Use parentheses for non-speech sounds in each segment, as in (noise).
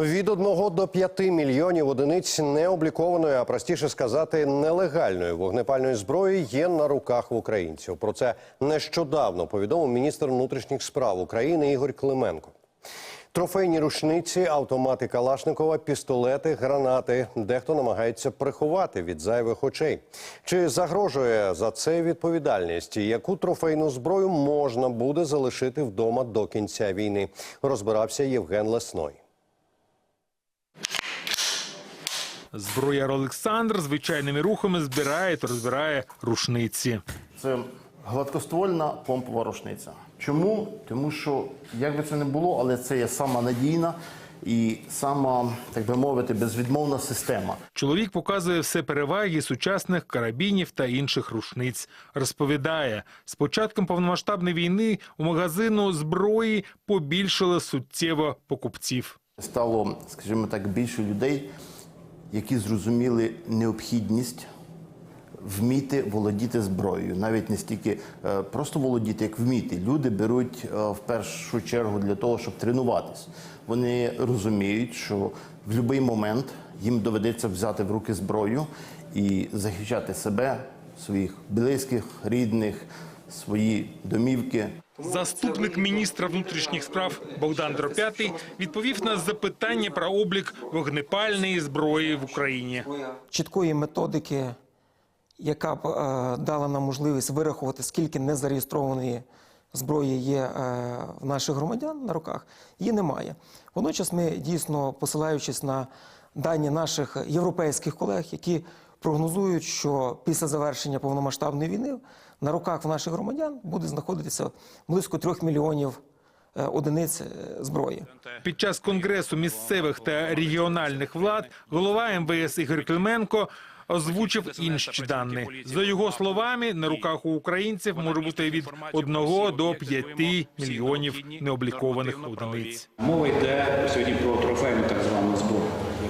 Від 1 до 5 мільйонів одиниць необлікованої, а простіше сказати, нелегальної вогнепальної зброї є на руках в українців. Про це нещодавно повідомив міністр внутрішніх справ України Ігор Клименко. Трофейні рушниці, автомати Калашникова, пістолети, гранати. Дехто намагається приховати від зайвих очей. Чи загрожує за це відповідальність? Яку трофейну зброю можна буде залишити вдома до кінця війни? Розбирався Євген Лесной. Зброяр Олександр звичайними рухами збирає та розбирає рушниці. Це гладкоствольна помпова рушниця. Чому? Тому що, як би це не було, але це є сама надійна і сама, так би мовити, безвідмовна система. Чоловік показує все переваги сучасних карабінів та інших рушниць. Розповідає, з початком повномасштабної війни у магазину зброї побільшало суттєво покупців. Стало, скажімо так, більше людей, які зрозуміли необхідність вміти володіти зброєю. Навіть не стільки е, просто володіти, як вміти. Люди беруть е, в першу чергу для того, щоб тренуватись. Вони розуміють, що в будь-який момент їм доведеться взяти в руки зброю і захищати себе, своїх близьких, рідних, свої домівки. Заступник міністра внутрішніх справ Богдан Дропятий відповів на запитання про облік вогнепальної зброї в Україні. чіткої методики, яка б е, дала нам можливість вирахувати, скільки незареєстрованої зброї є е, в наших громадян на руках, її немає. Водночас ми дійсно, посилаючись на дані наших європейських колег, які прогнозують, що після завершення повномасштабної війни на руках в наших громадян буде знаходитися близько трьох мільйонів е, одиниць е, зброї. Під час конгресу місцевих та регіональних влад голова МВС Ігор Клименко озвучив інші дані. За його словами, на руках у українців може бути від 1 до 5 мільйонів необлікованих одиниць. Мова йде сьогодні про трофейну так звану зброю,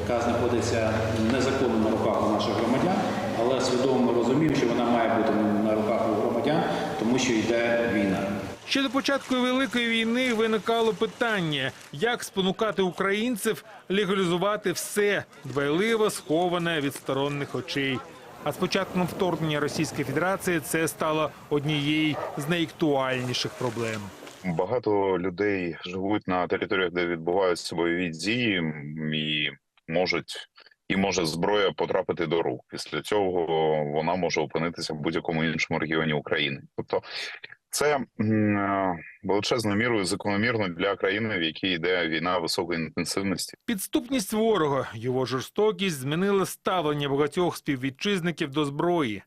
яка знаходиться незаконно на руках у наших громадян, але свідомо ми розуміємо, що вона має бути на руках громадян, тому що йде війна. Ще до початку великої війни виникало питання, як спонукати українців легалізувати все дбайливо сховане від сторонніх очей. А з початком вторгнення Російської Федерації це стало однією з найактуальніших проблем. Багато людей живуть на територіях, де відбуваються бойові дії, і можуть і може зброя потрапити до рук. Після цього вона може опинитися в будь-якому іншому регіоні України. Тобто, це е, величезною мірою закономірно для країни, в якій йде війна високої інтенсивності. Підступність ворога, його жорстокість змінила ставлення багатьох співвітчизників до зброї,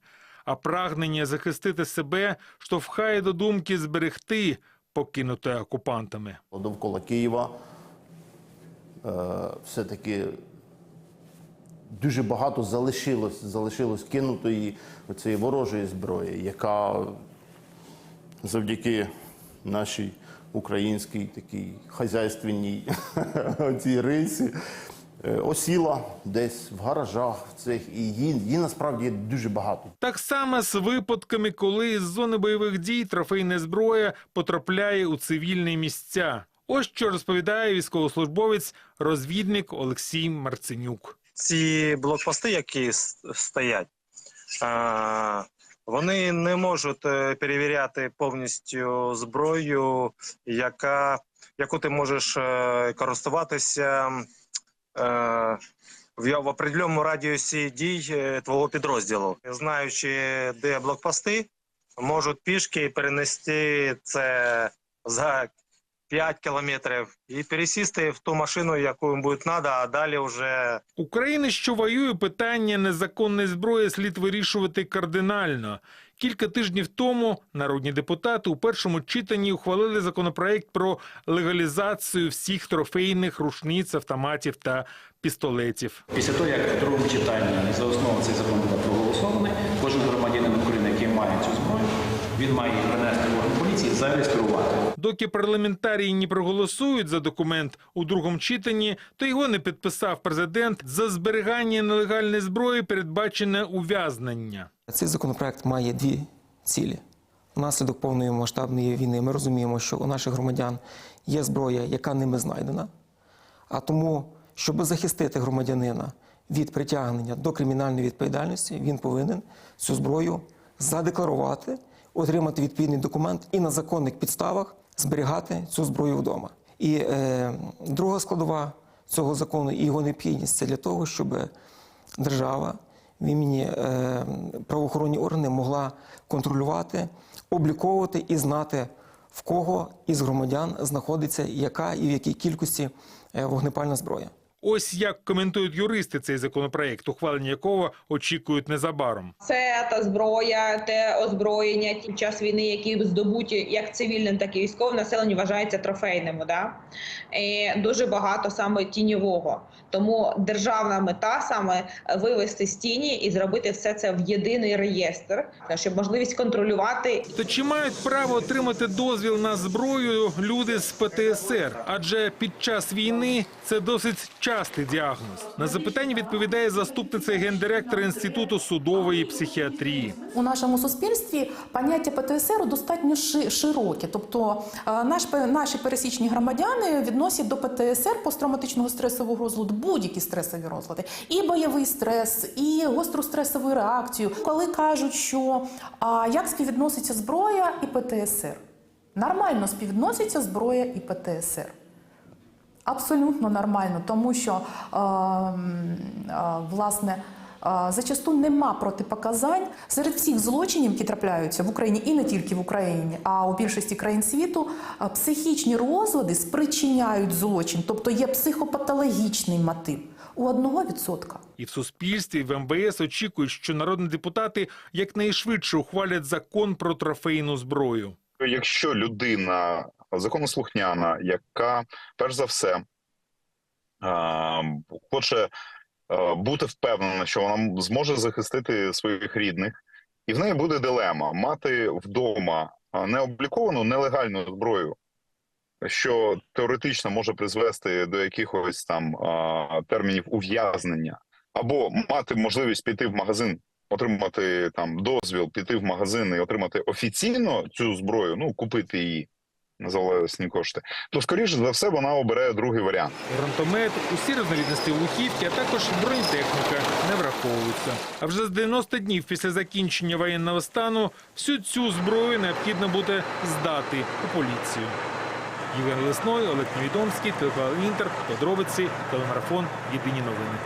а прагнення захистити себе штовхає до думки зберегти покинуте окупантами. Довкола Києва е, все-таки дуже багато залишилось, залишилось кинутої цієї ворожої зброї, яка завдяки нашій українській такій хазяйственній (laughs) цій рисі е, осіла десь в гаражах цих, і її, насправді є дуже багато. Так само з випадками, коли з зони бойових дій трофейна зброя потрапляє у цивільні місця. Ось що розповідає військовослужбовець, розвідник Олексій Марценюк. Ці блокпости, які стоять, вони не можуть е, перевіряти повністю зброю, яка, яку ти можеш е, користуватися е, в, определеному радіусі дій твого підрозділу. Знаючи, де блокпости, можуть пішки перенести це за 5 кілометрів і пересісти в ту машину, яку їм буде треба, а далі вже України, що воює, питання незаконної зброї слід вирішувати кардинально. Кілька тижнів тому народні депутати у першому читанні ухвалили законопроект про легалізацію всіх трофейних рушниць, автоматів та пістолетів. Після того, як в другому читанні за основу цей закон буде проголосований, кожен громадянин України, який має цю зброю, він має її принести в орган поліції, зареєструвати. Доки парламентарії не проголосують за документ у другому читанні, то його не підписав президент. За зберігання нелегальної зброї передбачене ув'язнення. Цей законопроект має дві цілі. Внаслідок повної масштабної війни ми розуміємо, що у наших громадян є зброя, яка ними знайдена. А тому щоб захистити громадянина від притягнення до кримінальної відповідальності, він повинен цю зброю задекларувати, отримати відповідний документ і на законних підставах зберігати цю зброю вдома. І е, друга складова цього закону і його необхідність це для того, щоб держава в імені е, правоохоронні органи могла контролювати, обліковувати і знати, в кого із громадян знаходиться яка і в якій кількості е, вогнепальна зброя. Ось як коментують юристи цей законопроект, ухвалення якого очікують незабаром. Це та зброя, те озброєння під час війни, які здобуті як цивільним, так і військовим населенню вважаються трофейними. Да? І дуже багато саме тіньового. Тому державна мета саме вивести з тіні і зробити все це в єдиний реєстр, щоб можливість контролювати То чи мають право отримати дозвіл на зброю люди з ПТСР? Адже під час війни це досить частий діагноз. На запитання відповідає заступниця гендиректора інституту судової психіатрії. У нашому суспільстві поняття ПТСР достатньо широке. Тобто е, наш, наші пересічні громадяни відносять до ПТСР посттравматичного стресового розладу будь-які стресові розлади. І бойовий стрес, і гостру стресову реакцію. Коли кажуть, що а, як співвідноситься зброя і ПТСР? Нормально співвідноситься зброя і ПТСР. Абсолютно нормально, тому що е, е, власне е, зачасту нема протипоказань серед всіх злочинів, які трапляються в Україні, і не тільки в Україні, а у більшості країн світу е, психічні розлади спричиняють злочин, тобто є психопатологічний мотив у одного відсотка. І в суспільстві, і в МВС очікують, що народні депутати якнайшвидше ухвалять закон про трофейну зброю. Якщо людина законослухняна, яка перш за все хоче бути впевнена, що вона зможе захистити своїх рідних, і в неї буде дилема мати вдома необліковану нелегальну зброю, що теоретично може призвести до якихось там а, термінів ув'язнення, або мати можливість піти в магазин отримати там дозвіл, піти в магазин і отримати офіційно цю зброю, ну купити її за власні кошти, то скоріше за все вона обере другий варіант. Гранатомет, усі різновідності вибухівки, а також бронетехніка не враховуються. А вже з 90 днів після закінчення воєнного стану всю цю зброю необхідно буде здати у поліцію. Євген Лесной, Олег Невідомський, телеканал Інтер, подробиці, телемарафон, єдині новини.